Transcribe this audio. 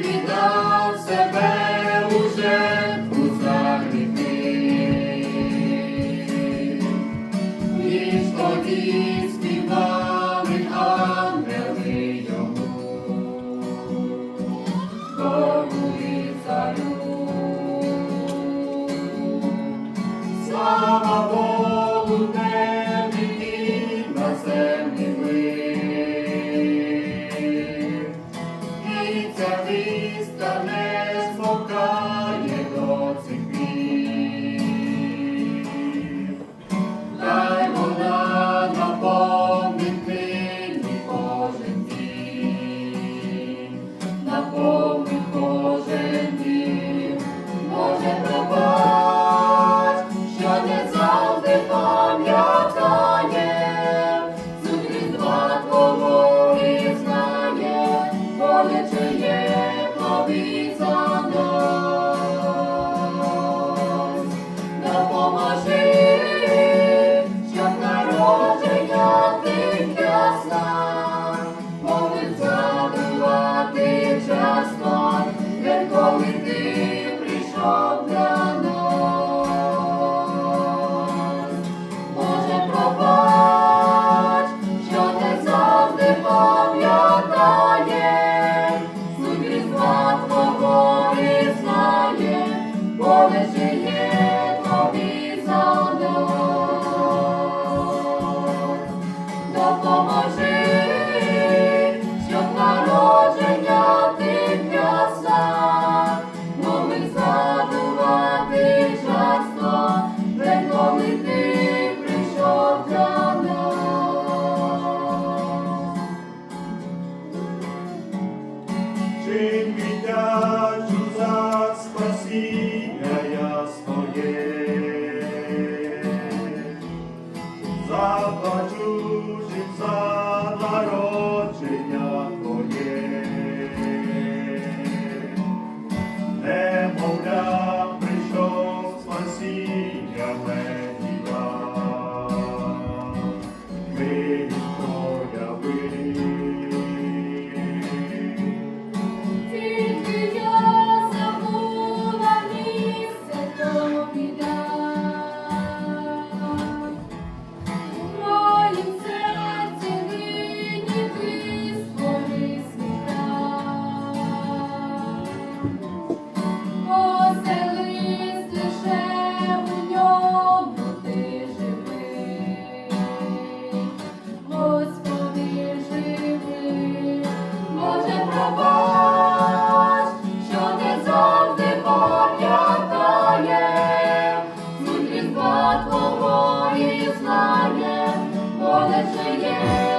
віддав себе уже у за гріхи, ніж тоді. Слава Богу, небі і на землі. Твоє, Твоє, Твоє, Божим віддячу за спасіння я своє. Заплачу знає, бо не жиє.